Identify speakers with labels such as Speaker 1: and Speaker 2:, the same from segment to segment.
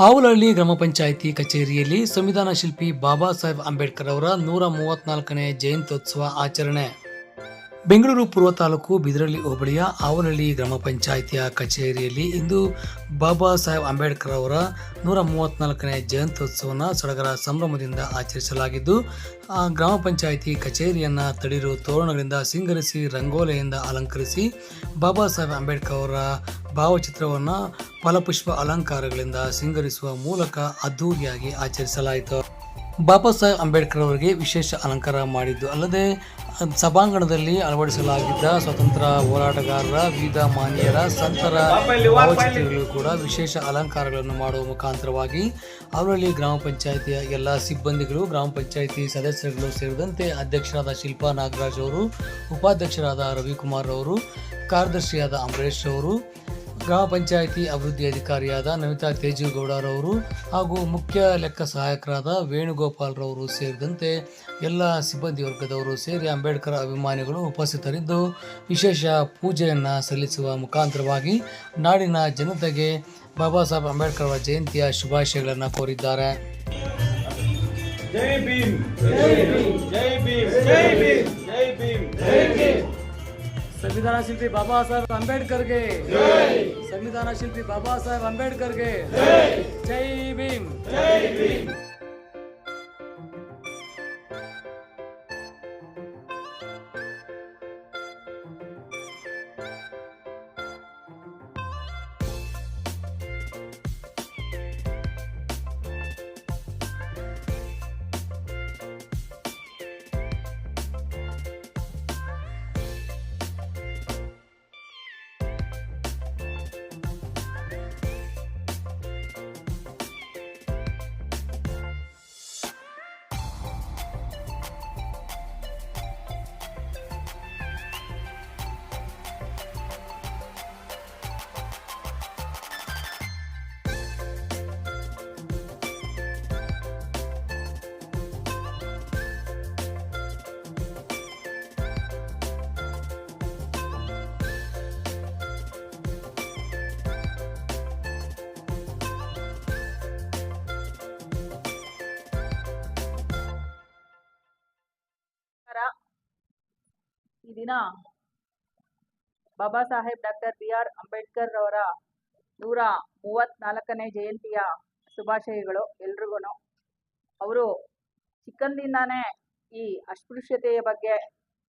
Speaker 1: ಹಾವಲಹಳ್ಳಿ ಗ್ರಾಮ ಪಂಚಾಯಿತಿ ಕಚೇರಿಯಲ್ಲಿ ಸಂವಿಧಾನ ಶಿಲ್ಪಿ ಬಾಬಾ ಸಾಹೇಬ್ ಅಂಬೇಡ್ಕರ್ ಅವರ ನೂರ ಮೂವತ್ನಾಲ್ಕನೇ ಜಯಂತ್ಯೋತ್ಸವ ಆಚರಣೆ. ಬೆಂಗಳೂರು ಪೂರ್ವ ತಾಲೂಕು ಬಿದರಳ್ಳಿ ಹೋಬಳಿಯ ಆವನಹಳ್ಳಿ ಗ್ರಾಮ ಪಂಚಾಯಿತಿಯ ಕಚೇರಿಯಲ್ಲಿ ಇಂದು ಬಾಬಾ ಸಾಹೇಬ್ ಅಂಬೇಡ್ಕರ್ ಅವರ ನೂರ ಮೂವತ್ನಾಲ್ಕನೇ ಜಯಂತ್ಯೋತ್ಸವನ ಸಡಗರ ಸಂಭ್ರಮದಿಂದ ಆಚರಿಸಲಾಗಿದ್ದು, ಆ ಗ್ರಾಮ ಪಂಚಾಯಿತಿ ಕಚೇರಿಯನ್ನು ತಡಿರು ತೋರಣಗಳಿಂದ ಸಿಂಗರಿಸಿ, ರಂಗೋಲೆಯಿಂದ ಅಲಂಕರಿಸಿ ಬಾಬಾ ಸಾಹೇಬ್ ಅಂಬೇಡ್ಕರ್ ಅವರ ಭಾವಚಿತ್ರವನ್ನು ಫಲಪುಷ್ಪ ಅಲಂಕಾರಗಳಿಂದ ಸಿಂಗರಿಸುವ ಮೂಲಕ ಅದ್ಧೂರಿಯಾಗಿ ಆಚರಿಸಲಾಯಿತು. ಬಾಬಾ ಸಾಹೇಬ್ ಅಂಬೇಡ್ಕರ್ ಅವರಿಗೆ ವಿಶೇಷ ಅಲಂಕಾರ ಮಾಡಿದ್ದು ಅಲ್ಲದೆ ಸಭಾಂಗಣದಲ್ಲಿ ಅಳವಡಿಸಲಾಗಿದ್ದ ಸ್ವತಂತ್ರ ಹೋರಾಟಗಾರರ, ವಿವಿಧ ಮಾನ್ಯರ, ಸಂತರ ಭಾವಚಿತ್ರಗಳು ಕೂಡ ವಿಶೇಷ ಅಲಂಕಾರಗಳನ್ನು ಮಾಡುವ ಮುಖಾಂತರವಾಗಿ ಅವರಲ್ಲಿ ಗ್ರಾಮ ಪಂಚಾಯಿತಿಯ ಎಲ್ಲ ಸಿಬ್ಬಂದಿಗಳು, ಗ್ರಾಮ ಪಂಚಾಯಿತಿ ಸದಸ್ಯರುಗಳು ಸೇರಿದಂತೆ ಅಧ್ಯಕ್ಷರಾದ ಶಿಲ್ಪಾ ನಾಗರಾಜ್ ಅವರು, ಉಪಾಧ್ಯಕ್ಷರಾದ ರವಿಕುಮಾರ್ ಅವರು, ಕಾರ್ಯದರ್ಶಿಯಾದ ಅಂಬರೀಶ್ ಅವರು ಗ್ರಾಮ ಪಂಚಾಯಿತಿ ಅಭಿವೃದ್ಧಿ ಅಧಿಕಾರಿಯಾದ ನಮಿತಾ ತೇಜುಗೌಡರವರು ಹಾಗೂ ಮುಖ್ಯ ಲೆಕ್ಕ ಸಹಾಯಕರಾದ ವೇಣುಗೋಪಾಲ್ರವರು ಸೇರಿದಂತೆ ಎಲ್ಲ ಸಿಬ್ಬಂದಿ ವರ್ಗದವರು ಸೇರಿ ಅಂಬೇಡ್ಕರ್ ಅಭಿಮಾನಿಗಳು ಉಪಸ್ಥಿತರಿದ್ದು, ವಿಶೇಷ ಪೂಜೆಯನ್ನು ಸಲ್ಲಿಸುವ ಮುಖಾಂತರವಾಗಿ ನಾಡಿನ ಜನತೆಗೆ ಬಾಬಾ ಸಾಹೇಬ್ ಅಂಬೇಡ್ಕರ್ ಅವರ ಜಯಂತಿಯ ಶುಭಾಶಯಗಳನ್ನು ಕೋರಿದ್ದಾರೆ.
Speaker 2: ಜೈ ಭೀಮ್ ಜೈ ಭೀಮ್ ಜೈ ಭೀಮ್ ಜೈ ಭೀಮ್.
Speaker 1: ಸಂವಿಧಾನ ಶಿಲ್ಪಿ ಬಾಬಾ ಸಾಹೇಬ್ ಅಂಬೇಡ್ಕರ್ಗೆ ಸಂವಿಧಾನ ಶಿಲ್ಪಿ ಬಾಬಾ ಸಾಹೇಬ್ ಅಂಬೇಡ್ಕರ್ಗೆ ಜೈ ಭೀಮ್
Speaker 2: ಜೈ ಭೀಮ್
Speaker 3: ಈ ದಿನ Baba Saheb doctor B R Ambedkar ಅವರ ನೂರ ಮೂವತ್ನಾಲ್ಕನೇ ಜಯಂತಿಯ ಶುಭಾಶಯಗಳು ಎಲ್ರಿಗೂ ಅವರು ಚಿಕ್ಕಂದಿಂದಾನೇ ಈ ಅಸ್ಪೃಶ್ಯತೆಯ ಬಗ್ಗೆ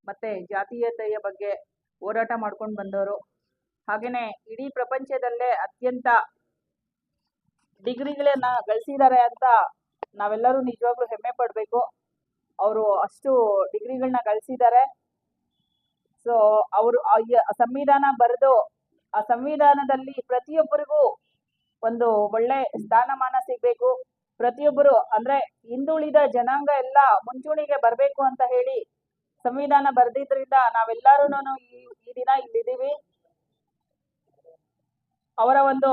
Speaker 3: ಮತ್ತೆ ಜಾತೀಯತೆಯ ಬಗ್ಗೆ ಹೋರಾಟ ಮಾಡ್ಕೊಂಡು ಬಂದವರು. ಹಾಗೆಯೇ ಇಡೀ ಪ್ರಪಂಚದಲ್ಲೇ ಅತ್ಯಂತ ಡಿಗ್ರಿಗಳನ್ನ ಗಳಿಸಿದ್ದಾರೆ ಅಂತ ನಾವೆಲ್ಲರೂ ನಿಜವಾಗ್ಲೂ ಹೆಮ್ಮೆ ಪಡಬೇಕು. ಅವರು ಅಷ್ಟು ಡಿಗ್ರಿಗಳನ್ನ ಗಳಿಸಿದ್ದಾರೆ ಸೊ ಅವರು ಸಂವಿಧಾನ ಬರೆದು, ಆ ಸಂವಿಧಾನದಲ್ಲಿ ಪ್ರತಿಯೊಬ್ಬರಿಗೂ ಒಂದು ಒಳ್ಳೆ ಸ್ಥಾನಮಾನ ಸಿಗಬೇಕು. ಪ್ರತಿಯೊಬ್ಬರು ಅಂದ್ರೆ ಹಿಂದುಳಿದ ಜನಾಂಗ ಎಲ್ಲ ಮುಂಚೂಣಿಗೆ ಬರಬೇಕು ಅಂತ ಹೇಳಿ ಸಂವಿಧಾನ ಬರೆದಿದ್ರಿಂದ ನಾವೆಲ್ಲರೂ ಈ ದಿನ ಇಲ್ಲಿದ್ದೀವಿ. ಅವರ ಒಂದು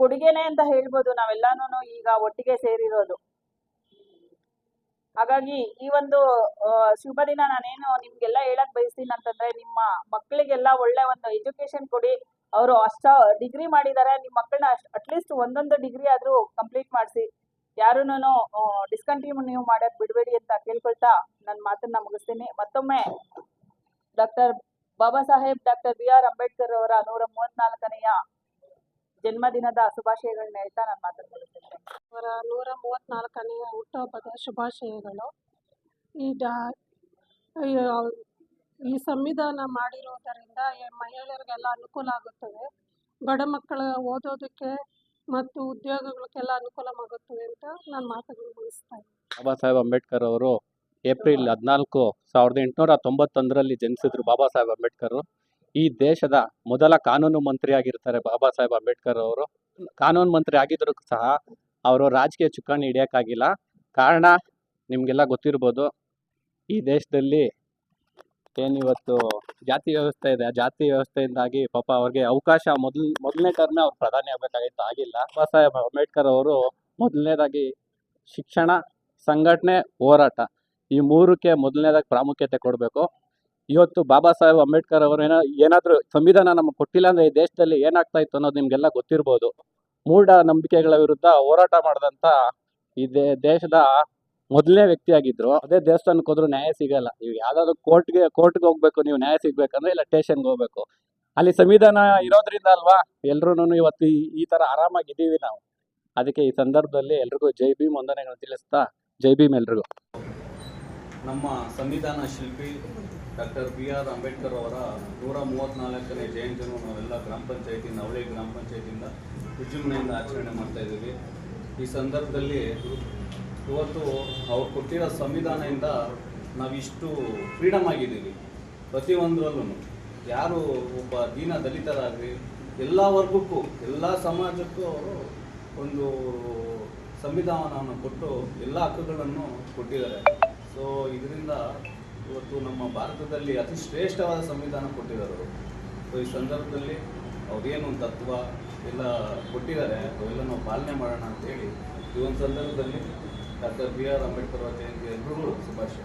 Speaker 3: ಕೊಡುಗೆನೆ ಅಂತ ಹೇಳ್ಬೋದು ನಾವೆಲ್ಲಾನು ಈಗ ಒಟ್ಟಿಗೆ ಸೇರಿರೋದು. ಹಾಗಾಗಿ ಈ ಒಂದು ಶುಭ ದಿನ ನಾನೇನು ನಿಮ್ಗೆಲ್ಲ ಹೇಳಕ್ ಬಯಸ್ತೀನಿ ಅಂತಂದ್ರೆ ನಿಮ್ಮ ಮಕ್ಕಳಿಗೆಲ್ಲ ಒಳ್ಳೆ ಒಂದು ಎಜುಕೇಶನ್ ಕೊಡಿ. ಅವರು ಅಷ್ಟ ಡಿಗ್ರಿ ಮಾಡಿದ್ದಾರೆ ನಿಮ್ಮ ಮಕ್ಕಳನ್ನ ಅಟ್ಲೀಸ್ಟ್ ಒಂದೊಂದು ಡಿಗ್ರಿ ಆದ್ರೂ ಕಂಪ್ಲೀಟ್ ಮಾಡಿಸಿ. ಯಾರೂನು ಡಿಸ್ಕಂಟಿನ್ಯೂ ಮಾಡಕ್ ಬಿಡಬೇಡಿ ಅಂತ ಕೇಳ್ಕೊಳ್ತಾ ನನ್ನ ಮಾತನ್ನ ಮುಗಿಸ್ತೀನಿ. ಮತ್ತೊಮ್ಮೆ doctor Baba Saheb, doctor B R Ambedkar ಅವರ ನೂರ ಮೂವತ್ನಾಲ್ಕನೆಯ ಜನ್ಮದಿನದ ಶುಭಾಶಯಗಳನ್ನ ಹೇಳ್ತಾ ನಾನು ಮಾತನ್ನ ಮುಗಿಸ್ತೀನಿ.
Speaker 4: ಅವರ ನೂರ ಮೂವತ್ತ್ನಾಲ್ಕನೆಯ ಹುಟ್ಟುಹಬ್ಬದ ಶುಭಾಶಯಗಳು. ಈ ಡಾ, ಈ- ಸಂವಿಧಾನ ಮಾಡಿರುವುದರಿಂದ ಮಹಿಳೆಯರಿಗೆಲ್ಲ ಅನುಕೂಲ ಆಗುತ್ತದೆ. ಬಡ ಮಕ್ಕಳ ಓದೋದಕ್ಕೆ ಮತ್ತು ಉದ್ಯೋಗಗಳಿಗೆಲ್ಲ ಅನುಕೂಲವಾಗುತ್ತದೆ ಅಂತ ನಾನು ಮಾತುಗಳು ಮುಗಿಸ್ತಾ ಇದ್ದೀನಿ.
Speaker 5: ಬಾಬಾ ಸಾಹೇಬ್ ಅಂಬೇಡ್ಕರ್ ಅವರು ಏಪ್ರಿಲ್ ಹದಿನಾಲ್ಕು ಸಾವಿರದ ಎಂಟುನೂರ ತೊಂಬತ್ತೊಂದರಲ್ಲಿ ಜನಿಸಿದ್ರು ಬಾಬಾ ಸಾಹೇಬ್ ಅಂಬೇಡ್ಕರ್ ಈ ದೇಶದ ಮೊದಲ ಕಾನೂನು ಮಂತ್ರಿಯಾಗಿರ್ತಾರೆ ಬಾಬಾ ಸಾಹೇಬ್ ಅಂಬೇಡ್ಕರ್ ಅವರು. ಕಾನೂನು ಮಂತ್ರಿ ಆಗಿದ್ರು ಸಹ ಅವರು ರಾಜಕೀಯ ಚುಕ್ಕಾಣಿ ಹಿಡಿಯೋಕ್ಕಾಗಿಲ್ಲ. ಕಾರಣ ನಿಮಗೆಲ್ಲ ಗೊತ್ತಿರ್ಬೋದು, ಈ ದೇಶದಲ್ಲಿ ಏನಿವತ್ತು ಜಾತಿ ವ್ಯವಸ್ಥೆ ಇದೆ. ಆ ಜಾತಿ ವ್ಯವಸ್ಥೆಯಿಂದಾಗಿ ಪಾಪ ಅವ್ರಿಗೆ ಅವಕಾಶ ಮೊದಲ್, ಮೊದಲನೇ ಟರ್ಮೇ ಅವ್ರು ಪ್ರಧಾನಿ ಆಗಬೇಕಾಗಿತ್ತು. ಆಗಿಲ್ಲ. ಬಾಬಾ ಸಾಹೇಬ್ ಅಂಬೇಡ್ಕರ್ ಅವರು ಮೊದಲನೇದಾಗಿ ಶಿಕ್ಷಣ ಸಂಘಟನೆ ಹೋರಾಟ. ಈ ಮೂರಕ್ಕೆ ಮೊದಲನೇದಾಗಿ ಪ್ರಾಮುಖ್ಯತೆ ಕೊಡಬೇಕು. ಇವತ್ತು ಬಾಬಾ ಸಾಹೇಬ್ ಅಂಬೇಡ್ಕರ್ ಅವರು ಏನೋ, ಏನಾದರೂ ಸಂವಿಧಾನ ನಮಗೆ ಕೊಟ್ಟಿಲ್ಲ ಅಂದರೆ ಈ ದೇಶದಲ್ಲಿ ಏನಾಗ್ತಾ ಇತ್ತು ಅನ್ನೋದು ನಿಮಗೆಲ್ಲ ಗೊತ್ತಿರ್ಬೋದು. ಮೂಢ ನಂಬಿಕೆಗಳ ವಿರುದ್ಧ ಹೋರಾಟ ಮಾಡಿದಂತ ಈ ದೇಶದ ಮೊದಲನೇ ವ್ಯಕ್ತಿಯಾಗಿದ್ರು. ಅದೇ ದೇವಸ್ಥಾನಕ್ಕೆ ಹೋದ್ರು ನ್ಯಾಯ ಸಿಗಲ್ಲ. ನೀವು ಯಾವ್ದಾದ್ರು ಕೋರ್ಟ್ಗೆ ಕೋರ್ಟ್ಗೆ ಹೋಗ್ಬೇಕು, ನೀವು ನ್ಯಾಯ ಸಿಗ್ಬೇಕಂದ್ರೆ ಇಲ್ಲ ಸ್ಟೇಷನ್ಗೆ ಹೋಗ್ಬೇಕು. ಅಲ್ಲಿ ಸಂವಿಧಾನ ಇರೋದ್ರಿಂದ ಅಲ್ವಾ? ಎಲ್ರೂ ಇವತ್ತು ಈ- ತರ ಆರಾಮಾಗಿದ್ದೀವಿ ನಾವು. ಅದಕ್ಕೆ ಈ ಸಂದರ್ಭದಲ್ಲಿ ಎಲ್ರಿಗೂ ಜೈ ಭೀಮ್ ವಂದನೆಗಳನ್ನು ತಿಳಿಸ್ತಾ, ಜೈ ಭೀಮ್ ಎಲ್ರಿಗೂ.
Speaker 2: ನಮ್ಮ ಸಂವಿಧಾನ ಶಿಲ್ಪಿ ಡಾಕ್ಟರ್ ಬಿ ಆರ್ ಅಂಬೇಡ್ಕರ್ ಅವರ ನೂರ ಮೂವತ್ತ್ನಾಲ್ಕನೇ ಜಯಂತಿಯನ್ನು ನಾವೆಲ್ಲ ಗ್ರಾಮ ಪಂಚಾಯತಿ ನವಳಿ ಗ್ರಾಮ ಪಂಚಾಯತಿಯಿಂದ ವಿಜೃಂಭಣೆಯಿಂದ ಆಚರಣೆ ಮಾಡ್ತಾ ಇದ್ದೀವಿ. ಈ ಸಂದರ್ಭದಲ್ಲಿ ಇವತ್ತು ಅವ್ರು ಕೊಟ್ಟಿರೋ ಸಂವಿಧಾನದಿಂದ ನಾವಿಷ್ಟು ಫ್ರೀಡಮ್ ಆಗಿದ್ದೀವಿ. ಪ್ರತಿಯೊಂದರಲ್ಲೂ ಯಾರು ಒಬ್ಬ ದೀನ ದಲಿತರಾಗಲಿ ಎಲ್ಲ ವರ್ಗಕ್ಕೂ ಎಲ್ಲ ಸಮಾಜಕ್ಕೂ ಅವರು ಒಂದು ಸಂವಿಧಾನವನ್ನು ಕೊಟ್ಟು ಎಲ್ಲ ಹಕ್ಕುಗಳನ್ನು ಕೊಟ್ಟಿದ್ದಾರೆ. ಸೊ ಇದರಿಂದ ಇವತ್ತು ನಮ್ಮ ಭಾರತದಲ್ಲಿ ಅತಿ ಶ್ರೇಷ್ಠವಾದ ಸಂವಿಧಾನ ಕೊಟ್ಟಿದ್ದಾರೆ ಸೊ ಈ ಸಂದರ್ಭದಲ್ಲಿ ಅವ್ರೇನು ತತ್ವ ಎಲ್ಲ ಕೊಟ್ಟಿದ್ದಾರೆ, ಅವೆಲ್ಲ ನಾವು ಪಾಲನೆ ಮಾಡೋಣ ಅಂತೇಳಿ ಈ ಒಂದು ಸಂದರ್ಭದಲ್ಲಿ ಡಾಕ್ಟರ್ ಬಿ ಆರ್ ಅಂಬೇಡ್ಕರ್ ಅವರ ಜಯಂತಿ ಎಲ್ರಿಗೂ ಶುಭಾಶಯ